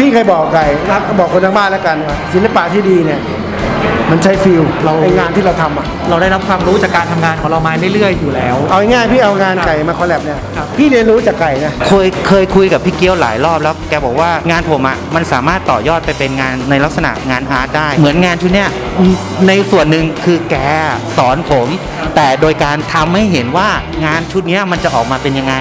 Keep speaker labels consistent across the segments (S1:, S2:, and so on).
S1: พี่เคยบอกไก่นะบอกคนทางบ้านแล้วกันว่าศิลปะที่ดีเนี่ยมันใช้ฟิล
S2: เรา
S1: ไองานที่เราทำอะ
S2: เราได้รับความรู้จากการทำงานของเรามาเรื่อยๆอยู่แล้ว
S1: เอาง่ายๆพี่เอางานไก่มาคอลแลบเนี่ย
S2: ครับ
S1: พี่เรียนรู้จากไก่นะ
S3: เคยเคยคุยกับพี่เกี้ยวหลายรอบแล้วแกบอกว่างานผมอะมันสามารถต่อยอดไปเป็นงานในลักษณะงานอาร์ตได้ เหมือนงานชุดเนี้ยในส่วนหนึ่งคือแกสอนผม แต่โดยการทำให้เห็นว่างานชุดเนี้ยมันจะออกมาเป็นยังไง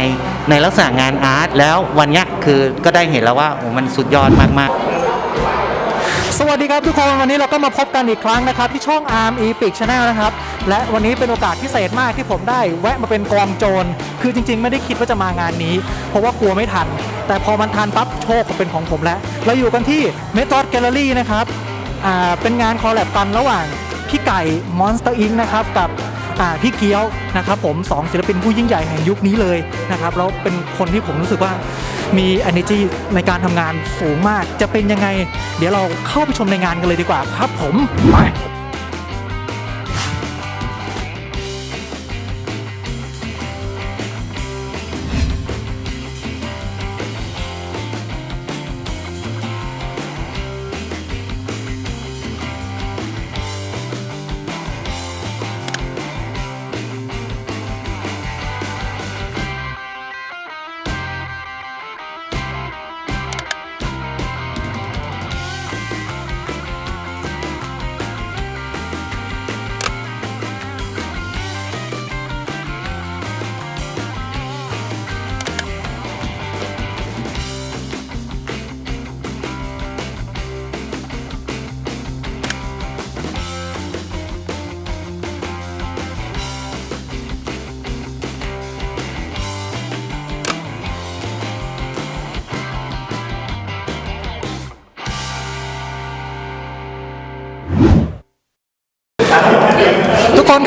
S3: ในลักษณะงานอาร์ตแล้ววันนี้คือก็ได้เห็นแล้วว่าโอ้มันสุดยอดมากๆ
S2: สวัสดีครับทุกคนวันนี้เราก็มาพบกันอีกครั้งนะครับ ที่ช่อง Arm Epic Channel นะครับ และวันนี้เป็นโอกาสพิเศษมากที่ผมได้แวะมาเป็นกองโจร คือจริงๆ ไม่ได้คิดว่าจะมางานนี้ เพราะว่ากลัวไม่ทัน แต่พอมันทันปั๊บโชคก็เป็นของผมแล้ว เราอยู่กันที่ Method Gallery นะครับเป็นงานคอลแลบกันระหว่างพี่ไก่ Monster Inc นะครับกับ พี่เกียวนะครับผมสองศิลปินผู้ยิ่งใหญ่แห่งยุคนี้เลยนะครับแล้วเป็นคนที่ผมรู้สึกว่ามี energy ในการทำงานสูงมาก จะเป็นยังไง เดี๋ยวเราเข้าไปชมในงานกันเลยดีกว่าครับผมไป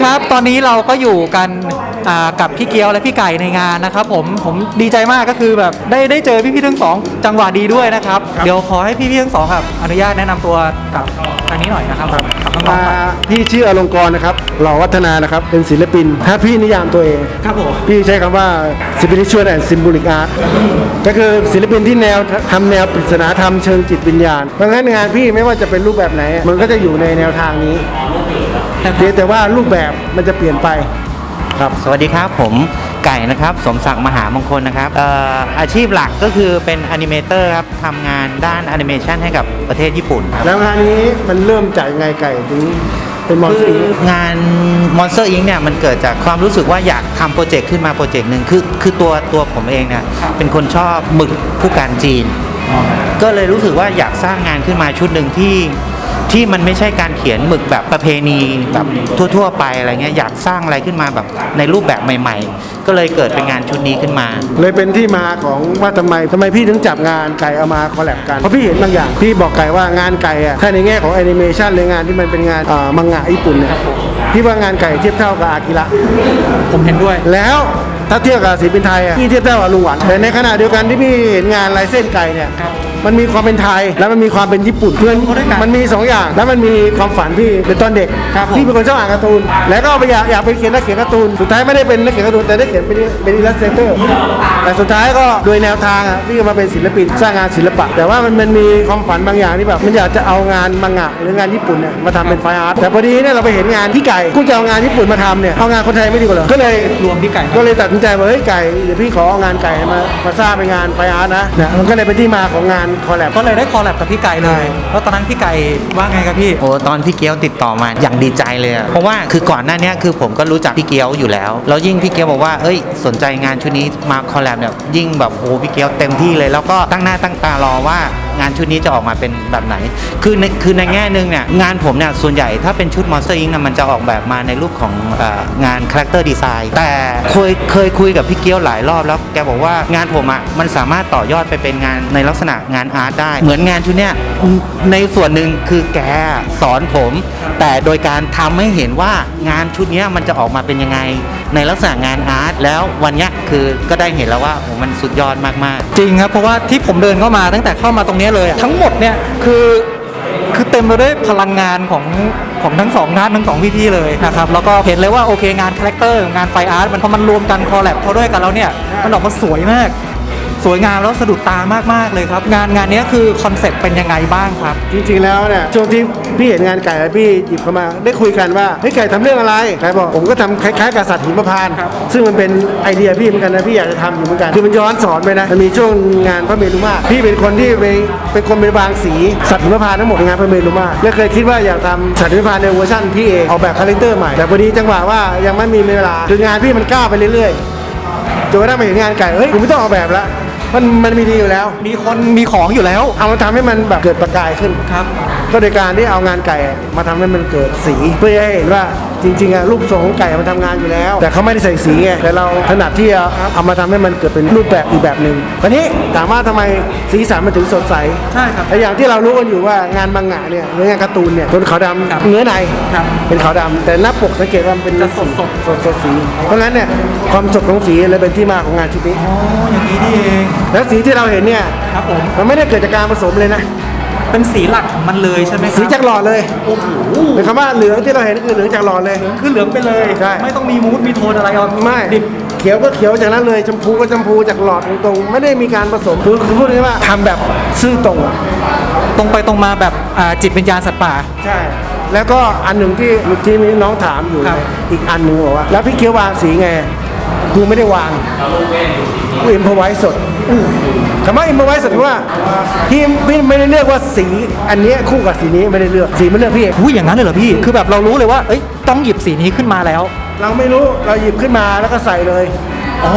S2: คนครับ ตอนนี้เราก็อยู่กันอ่ากับพี่เกียวและพี่ไก่ในงานนะครับผมผมดีใจมากก็คือแบบได้ได้เจอพี่ๆทั้งสองจังหวะดีด้วยนะครับ เดี๋ยวขอให้พี่ๆทั้งสองครับอนุญาตแนะนำตัวกับทางนี้หน่อยนะครับกับน้อง
S1: อ่า
S2: ๆครับ
S1: พี่ชื่ออลงกรณ์นะครับหล่อวัฒนานะครับเป็นศิลปิน ถ้าพี่นิยามตัวเอง
S2: ครับผม
S1: พี่ใช้คำว่า spiritual and symbolic art ก็คือศิลปินที่แนวทำแนวปริศนาธรรมเชิงจิตวิญญาณเพราะฉะนั้นงานพี่ไม่ว่าจะเป็นรูปแบบไหน มันก็จะอยู่ในแนวทางนี้ เพียงแต่ว่ารูปแบบมันจะเปลี่ยนไปครับ
S3: สวัสดีครับผมไก่นะครับสมศักดิ์มหามงคลนะครับเอ่ออาชีพหลักก็คือเป็นแอนิเมเตอร์ครับทำงานด้านแอนิเมชันให้กับประเทศญี่ปุ่นครับ
S1: แล้วงานนี้มันเริ่มจากยังไงไก่ถึงเป็นมอนส
S3: คื
S1: เตอ
S3: อ
S1: ร์
S3: งาน Monster Inc. เนี่ยมันเกิดจากความรู้สึกว่าอยากทำโปรเจกต์ขึ้นมาโปรเจกต์หนึ่งคือคือตัวตัวผมเองเนี่ยเป็นคนชอบหมึกผู้การจีน ก็เลยรู้สึกว่าอยากสร้างงานขึ้นมาชุดหนึ่งที่ ที่มันไม่ใช่การเขียนหมึกแบบประเพณีแบบทั่ว ๆ ไปอะไรเงี้ยอยากสร้างอะไรขึ้นมาแบบในรูปแบบใหม่ ๆ ก็เลยเกิดเป็นงานชุดนี้ขึ้นมา
S1: เลยเป็นที่มาของว่าทำไมทำไมพี่ถึงจับงานไก่เอามาคอลแลบกันเพราะพี่เห็นบางอย่างพี่บอกไก่ว่างานไก่อะถ้าในแง่ของแอนิเมชันหรืองานที่มันเป็นงานอ่ามังงะญี่ปุ่นเนี่ยพี่ว่างานไก่เทียบเท่ากับอากิระ
S2: ผมเห็นด้วย
S1: แล้วถ้าเทียบกับศิลปินไทยอะพี่เทียบได้กับลุงหวันแต่ในขณะเดียวกันที่พี่เห็นงานลายเส้นไก่เนี่ย
S2: ครับ
S1: มันมีความเป็นไทย แล้วมันมีความเป็นญี่ปุ่นเพื่อน
S2: เข้าด้วยกัน
S1: มันมีสองอย่าง แล้วมันมีความฝันพี่เป็นตอนเด็ก
S2: ครับผม
S1: พี่เป็นคนชอบอ่านการ์ตูน แล้วก็ไปอยากอยากเป็นเขียนนักเขียนการ์ตูน สุดท้ายไม่ได้เป็นนักเขียนการ์ตูนแต่ได้เขียนเป็นเป็นอิลลัสเตอร์แต่สุดท้ายก็โดยแนวทางอะพี่ก็มาเป็นศิลปินสร้างงานศิลปะ แต่ว่ามันมันมีความฝันบางอย่างที่แบบมันอยากจะเอางานมังงะหรืองานญี่ปุ่นเนี่ยมาทำเป็นไฟอาร์ตแต่พอดีเนี่ยเราไปเห็นงานพี่ไก่กูจะเอางานญี่ปุ่นมาทำเนี่ยเอางานคนไทยไม่ดีกว่าเหรอก็เลย
S2: รวมพี่ไก่
S1: ก็เลยตัดสินใจว่าเฮ้ยไก่เดี๋ยวพี่ขอเอางานไก่มามาสร้างเป็นงานไฟอาร์ตนะเนี่ยมันก็เลยเป็นที่มาของงานคอลแลบ
S2: ก็เลยได้คอลแลบกับพี่ไก่เลยแล้วตอนนั้นพี่ไก่ว่าไงครับพี่
S3: โอ้ตอนพี่เกียวติดต่อมาอย่างดีใจเลยอะเพราะว่าคือก่อนหน้าเนี้ยคือผมก็รู้จักพี่เกียวอยู่แล้วแล้วยิ่งพี่เกียวบอกว่าเอ้ย สนใจงานชุดนี้มาคอลแลบเนี่ยยิ่งแบบโอ้พี่เกียวเต็มที่เลย แล้วก็ตั้งหน้าตั้งตารอว่างานชุดนี้จะออกมาเป็นแบบไหน คือในคือในแง่หนึ่งเนี่ยงานผมเนี่ยส่วนใหญ่ถ้าเป็นชุด Monster Inc. นะมันจะออกแบบมาในรูปของเอองานคาแรคเตอร์ดีไซน์แต่เคยเคยคุยกับพี่เกียวหลายรอบแล้วแกบอกว่างานผมอะมันสามารถต่อยอดไปเป็นงานในลักษณะงานอาร์ตได้ เหมือนงานชุดเนี้ยในส่วนหนึ่งคือแกสอนผม แต่โดยการทำให้เห็นว่างานชุดเนี้ยมันจะออกมาเป็นยังไง ในลักษณะงานอาร์ตแล้ววันนี้คือก็ได้เห็นแล้วว่าโอ้มันสุดยอดมากๆ
S2: จริงครับ เพราะว่าที่ผมเดินเข้ามาตั้งแต่เข้ามาตรงนี้เลย ทั้งหมดเนี่ยคือคือเต็มไปด้วยพลังงานของของทั้งสองท่านทั้งสองพี่ๆเลยนะครับแล้วก็เห็นเลยว่าโอเคงานคาแรคเตอร์งานไฟอาร์ตมันพอมันรวมกันคอลแลบเขาด้วยกันแล้วเนี่ยมันออกมาสวยมาก สวยงามแล้วสะดุดตามากๆเลยครับ งานงานเนี้ยคือคอนเซ็ปต์เป็นยังไงบ้างครับ
S1: จริงๆแล้วเนี่ยช่วงที่พี่เห็นงานไก่แล้วพี่หยิบเข้ามา ได้คุยกันว่าเฮ้ยไก่ทำเรื่องอะไรไก่บอกผมก็ทำคล้ายๆกับสัตว์หิมพานต์ซึ่งมันเป็นไอเดียพี่เหมือนกันนะพี่อยากจะทำอยู่เหมือนกันคือมันย้อนสอนไปนะมันมีช่วงงานพระเมรุมาตรพี่เป็นคนที่ไปเป็นคนไปวางสีสัตว์หิมพานต์ทั้งหมดในงานพระเมรุมาตรและเคยคิดว่าอยากทำสัตว์หิมพานต์ในเวอร์ชันพี่เองออกแบบคาแรคเตอร์ใหม่แต่พอดีจังหวะว่ายังไม่มีเวลาคืองานพี่มันก้าวไปเรื่อยๆ จนกระทั่งมาถึงงานไก่เฮ้ยกูไม่ต้องออกแบบแล้วมันมันมีดีอยู่แล้ว
S2: มีคนมีของอยู่แล้ว
S1: เอามาทำให้มันแบบเกิดประกายขึ้น
S2: ครับ
S1: ก็โดยการที่เอางานไก่มาทำให้มันเกิดสีเพื่อให้เห็นว่าจริงๆอะรูปทรงของไก่มันทำงานอยู่แล้ว แต่เขาไม่ได้ใส่สีไงแต่เราถนัดที่จะเอามาทำให้มันเกิดเป็นรูปแบบอีกแบบหนึ่งวันนี้ถามว่าทำไมสีสันมันถึงสดใส
S2: ใช่ครับ
S1: แต่อย่างที่เรารู้กันอยู่ว่างานมังงะเนี่ยหรืองานการ์ตูนเนี่ยตัวขาวด
S2: ครับำ
S1: เนื้อใน
S2: ครับ
S1: เป็นขาวดำแต่หน้าปกสังเกตว่ามันเป็น
S2: จะสด
S1: สดสดสี เพราะงั้นเนี่ยความสดของสีเลยเป็นที่มาของงานชุดนี้
S2: อ๋ออย่างนี้นี่เอง
S1: แล้วสีที่เราเห็นเนี่ย
S2: ครับผม
S1: มันไม่ได้เกิดจากการผสมเลยนะ
S2: เป็นสีหลักของมันเลยใช่ไหมครับ
S1: สีจากหลอดเลย
S2: โอ้โห
S1: เป็นคำว่าเหลืองที่เราเห็นคือเหลืองจากหลอดเลย
S2: คือเหลืองไปเลย
S1: ใช่
S2: ไม่ต้องมีมูดมีโทนอะไรเอา
S1: ไม่
S2: ดิบ
S1: เขียวก็เขียวจากนั้นเลยชมพูก็ชมพูจากหลอดตรงๆไม่ได้มีการผสมคือคือพูดง่ายๆว่าทำแบบซื่อตรงอะ
S2: ตรงไปตรงมาแบบอ่าจิตวิญญาณสัตว์ป่า
S1: ใช่ แล้วก็อันหนึ่งที่เมื่อกี้มีน้องถามอยู่
S2: ครับ
S1: อีกอันหนึ่งบอกว่า แล้วพี่เคียววางสีไงกูไม่ได้วางกูอิมพอไว้สด คำว่าอิมพอไว้สดคือว่าพี่พี่ไม่ได้เลือกว่าสีอันเนี้ยคู่กับสีนี้ไม่ได้เลือกสีไม่เลือกพี่เอง
S2: อุ้ยอย่างนั้นเลยเหรอพี่คือแบบเรารู้เลยว่าเอ้ยต้องหยิบสีนี้ขึ้นมาแล้ว
S1: เราไม่รู้เราหยิบขึ้นมาแล้วก็ใส่เลย
S2: อ๋อ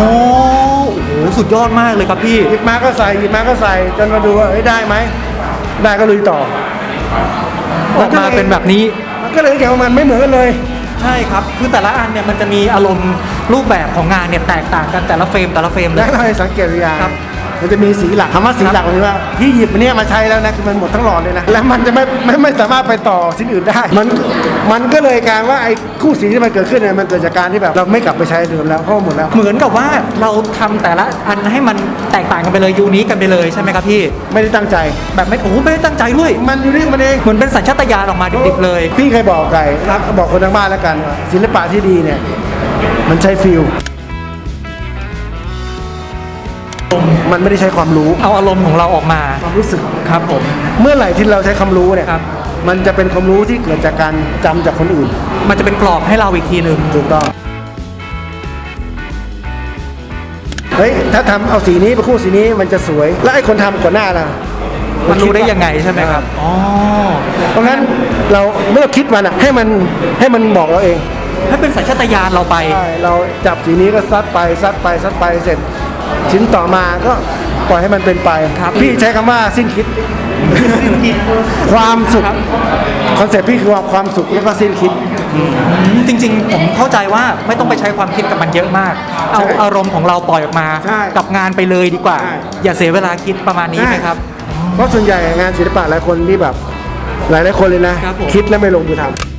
S2: โอ้โหสุดยอดมากเลยครับพี่
S1: หยิบมาก็ใส่หยิบมาก็ใส่จนมาดูว่าเอ้ยได้ไหมได้ก็ลุยต่อ
S2: ออกมาเป็นแบบนี้
S1: มันก็เลยแกว่ามันไม่เหมือนกันเลย
S2: ใช่ครับคือแต่ละอันเนี่ยมันจะมีอารมณ์รูปแบบของงานเนี่ยแตกต่างกันแต่ละเฟรมแต่ละเฟรมเล
S1: แล้
S2: ย
S1: วเราให้สังเกตดูอย่าง
S2: ครับ
S1: มันจะมีสีหลักคำว่าสีหลักคือว่าพี่หยิบอันเนี้ยมาใช้แล้วนะคือมันหมดทั้งหลอดเลยนะแล้วมันจะไม่ไม่ไม่สามารถไปต่อสิ่งอื่นได้ มันมันก็เลยกลารว่าไอ้คู่สีที่มันเกิดขึ้นเนี่ยมันเกิดจากการที่แบบเราไม่กลับไปใช้เดิมแล้วเพราะว่าหมดแล้ว
S2: เหมือนกับว่าเราทำแต่ละอันให้มันแตกต่างกันไปเลยยูนิคกันไปเลยใช่ไหมครับพี่
S1: ไม่ได้ตั้งใจ
S2: แบบไม่โอ้โหไม่ได้ตั้งใจด้วย
S1: มันอยู่นี่มันเอง
S2: เหมือนเป็นสัญชาตญาณออกมาดิบๆเลย
S1: พี่เคยบอกไก่รักบอกคนทางบ้านแล้วกันว่าศิลปะที่ดีเนี่ย มันใช้ฟิลมันไม่ได้ใช้ความรู้
S2: เอาอารมณ์ของเราออกมา
S1: ความรู้สึก
S2: ครับผม
S1: เมื่อไหร่ที่เราใช้ความรู้เนี่ย
S2: ครับ
S1: มันจะเป็นความรู้ที่เกิดจากการจำจากคนอื่น
S2: มันจะเป็นกรอบให้เราอีกทีหนึ่ง
S1: ถูกต้องเฮ้ยถ้าทำเอาสีนี้ไปคู่สีนี้มันจะสวย แล้วไอ้คนทำก่อนหน้าล่ะ
S2: มันรู้ได้ยังไงใช่ไหมครับอ๋อ
S1: เพราะงั้นเราไม่ต้องคิดมันอะให้มันให้มันบอกเราเอง
S2: ให้เป็นสัญชาตญาณเราไป
S1: ใช่เราจับสีนี้ก็ซัดไปซัดไปซัดไปเสร็จ ชิ้นต่อมาก็ปล่อยให้มันเป็นไป
S2: ครับ
S1: พี่ใช้คำว่าสิ้นคิด ความสุข
S2: ครับ
S1: คอนเซ็ปต์พี่คือความสุขแล้วก็สิ้นคิด
S2: อืมจริง ๆ ผมเข้าใจว่าไม่ต้องไปใช้ความคิดกับมันเยอะมาก เอา
S1: ใช่
S2: อารมณ์ของเราปล่อยออกมา
S1: ใช่
S2: กับงานไปเลยดีกว่า
S1: ใช่
S2: อย่าเสียเวลาคิดประมาณนี้ไหมครับ
S1: เพราะส่วนใหญ่งานศิลปะหลายคนที่แบบ หลายหลายๆคนเลยนะ
S2: ครับผม
S1: คิดแล้วไม่ลงมือทำ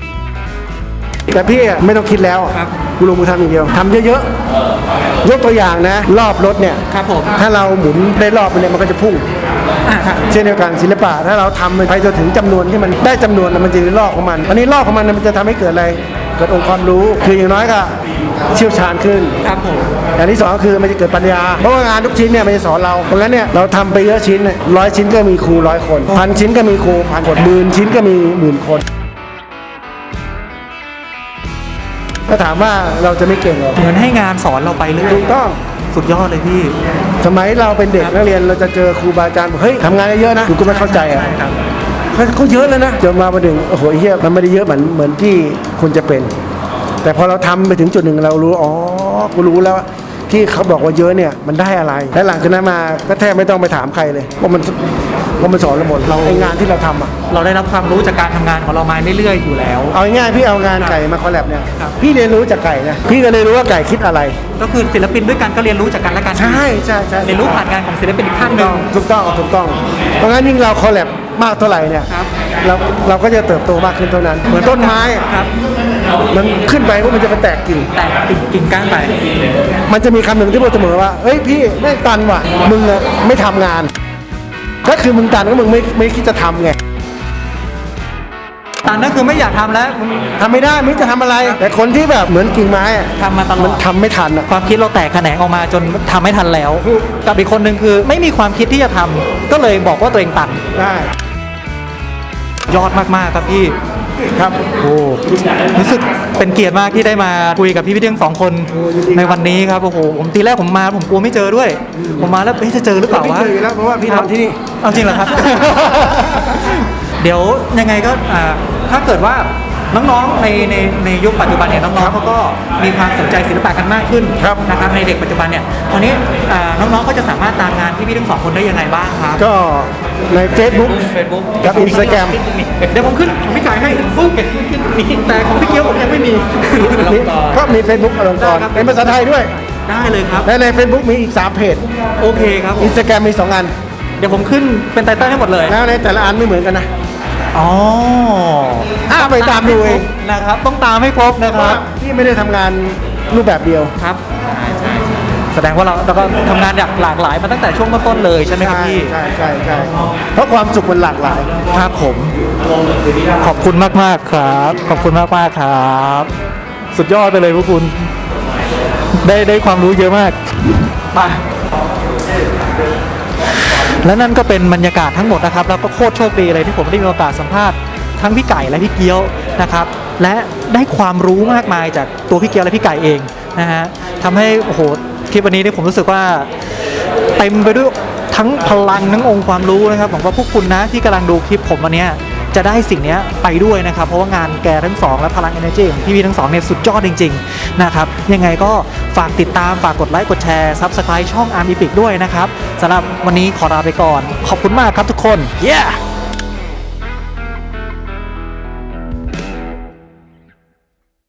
S1: แต่พี่อะไม่ต้องคิดแล้วอะ
S2: ครับ
S1: กูลงมือทำอย่างเดียวทำเยอะๆยกตัวอย่างนะ รอบรถเนี่ย
S2: ครับผม
S1: ถ้าเราหมุนได้รอบไปเนี่ยมันก็จะพุ่ง
S2: อะครับ
S1: เช่นเดียวกันศิลปะถ้าเราทำไปจนถึงจำนวนที่มันได้จำนวนแล้วมันจะได้รอบของมันอันนี้รอบของมันมันจะทำให้เกิดอะไรเกิดองค์ความรู้คืออย่างน้อยก็เชี่ยวชาญขึ้น
S2: ครับผม
S1: อย่างที่สองก็คือมันจะเกิดปัญญา เพราะว่างานทุกชิ้นเนี่ยมันจะสอนเรา เพราะงั้นเนี่ยเราทำไปเยอะชิ้นเนี่ยร้อยชิ้นก็มีครูร้อยคนพันชิ้นก็มีครูพันคนหมื่นชิ้นก็มีหมื่นคน ถ้าถามว่าเราจะไม่เก่งเหรอ
S2: เหมือนให้งานสอนเราไปเรื่อย
S1: ถูกต้อง
S2: สุดยอดเลยพี่
S1: สมัยเราเป็นเด็กนักเรียนเราจะเจอครูบาอาจารย์บอกเฮ้ยทำงานเยอะๆนะกูก็ไม่เข้าใจอะ
S2: ครับ
S1: เขาเขาเยอะแล้วนะจนมาประเด็นโอ้โหไอ้เหี้ยมันไม่ได้เยอะเหมือนเหมือนที่คุณจะเป็น แต่พอเราทำไปถึงจุดหนึ่งเรารู้อ๋อกูรู้แล้วว่า ที่เขาบอกว่าเยอะเนี่ยมันได้อะไร และหลังจากนั้นมาก็แทบไม่ต้องไปถามใครเลยว่ามันว่ามันสอนเราหมดเราไองานที่เราทำอะ
S2: เราได้รับความรู้จากการทำงานของเรามาเรื่อยๆอยู่แล้ว
S1: เอาง่ายๆพี่เอางานไก่มาคอลแลบเนี่ย
S2: ครับ
S1: พี่เรียนรู้จากไก่นะพี่ก็เลยรู้ว่าไก่คิดอะไร
S2: ก็คือศิลปินด้วยกันก็เรียนรู้จากกันและกัน
S1: ใช่ใช่ใช่
S2: เรียนรู้ผ่านงานของศิลปินอีกท่านหนึ่ง
S1: ถูกต้องถูกต้องเพราะงั้นยิ่งเราคอลแลบมากเท่าไหร่เนี่ย
S2: ครับ
S1: เราเราก็จะเติบโตมากขึ้นเท่านั้น เหมือนต้นไม้อะ
S2: ครับ
S1: มันขึ้นไปว่ามันจะไปแตกกิ่ง
S2: แต่กิ่งกิ่งก้านไป
S1: มันจะมีคำหนึ่งที่พูดเสมอว่า เฮ้ยพี่ไม่งตันว่ะ มึงอะไม่ทำงาน ก็คือมึงตันก็มึงไม่ไม่คิดจะทำไง
S2: ตันก็คือไม่อยากทำแล้ว
S1: ทำไม่ได้ไม่รู้จะทำอะไร แต่คนที่แบบเหมือนกิ่งไม้อะ
S2: ทำมาตลอด
S1: มันทำไม่ทันอะ
S2: ความคิดเราแตกแขนงออกมาจนทำไม่ทันแล้ว กับอีกคนหนึ่งคือไม่มีความคิดที่จะทำก็เลยบอกว่าตัวเองตัน
S1: ได้
S2: ยอดมากๆครับพี่
S1: ครับ
S2: โอ้รู้สึกเป็นเกียรติมากที่ได้มาคุยกับพี่พี่เท่งสองคนในวันนี้ครับโอ้โหผมทีแรกผมมาผมกลัวไม่เจอด้วย ผมมาแล้วเอ๊ะจะเจอหรือเปล่า
S1: ไม่
S2: วะ
S1: เจออยู่แล้วเพราะว่าพี่ทำที่นี่
S2: เอาจริงเหรอครับ เดี๋ยวยังไงก็อ่าถ้าเกิดว่า น้องๆในในในยุคปัจจุบันเนี่ยน้องๆเขาก็มีความสนใจศิลปะกันมากขึ้น
S1: ครับ
S2: นะครับในเด็กปัจจุบันเนี่ยตอนนี้อ่าน้องๆก็จะสามารถตามงานพี่พี่ทั้งสองคนได้ยังไงบ้างครับ
S1: ก็ใน Facebook
S2: เฟซบุ๊ก
S1: กับ Instagram
S2: เดี๋ยวผมขึ้นของพี่จ่ายให้ปุ๊บแต่ของพี่เกียวผมยังไม่มี
S1: มีก็มี Facebook อลงกรณ์เป็นภาษาไทยด้วย
S2: ได้เลยครับ
S1: และใน Facebook มีอีก 3 เพจ
S2: โอเคครับผม
S1: Instagram มี 2 อัน
S2: เดี๋ยวผมขึ้นเป็นไตเติ้ลให้หมดเลย
S1: แล้วในแต่ละอันไม่เหมือนกันนะ
S2: อ๋อ
S1: อะไปตามดูเอง
S2: นะครับ ต้องตามให้ครบนะ
S1: เพ
S2: ค
S1: ราะ
S2: รั
S1: ว่า
S2: บ
S1: พี่ไม่ได้ทำงานรูปแบบเดียว
S2: ครับแสดงว่าเราเราก็ทำงานอย่างหลากหลายมาตั้งแต่ช่วงต้นๆเลยใช่ไหมครับพี่
S1: ใช่ใช่ใช่เพราะความสุขมันหลากหลาย
S2: ครับผม ขอบคุณมากมากๆครับ ขอบคุณมากมากๆครับ สุดยอดไปเลยพวกคุณ ได้ได้ความรู้เยอะมากไป และนั่นก็เป็นบรรยากาศทั้งหมดนะครับ แล้วก็โคตรโชคดีเลยที่ผมได้มีโอกาสสัมภาษณ์ทั้งพี่ไก่และพี่เกียวนะครับ และได้ความรู้มากมายจากตัวพี่เกียวและพี่ไก่เองนะฮะทำให้โอ้โหคลิปวันนี้เนี่ยผมรู้สึกว่าเต็มไปด้วยทั้งพลังทั้งองค์ความรู้นะครับผมว่าพวกคุณนะที่กำลังดูคลิปผมวันนี้ จะได้สิ่งนี้ไปด้วยนะครับ เพราะว่างานแกทั้งสองและพลัง energy ของพี่ๆทั้งสองเนี่ยสุดยอดจริงๆนะครับยังไงก็ฝากติดตามฝากกดไลค์กดแชร์ subscribe ช่อง Arm Epic ด้วยนะครับสำหรับวันนี้ขอลาไปก่อน ขอบคุณมากครับทุกคน yeah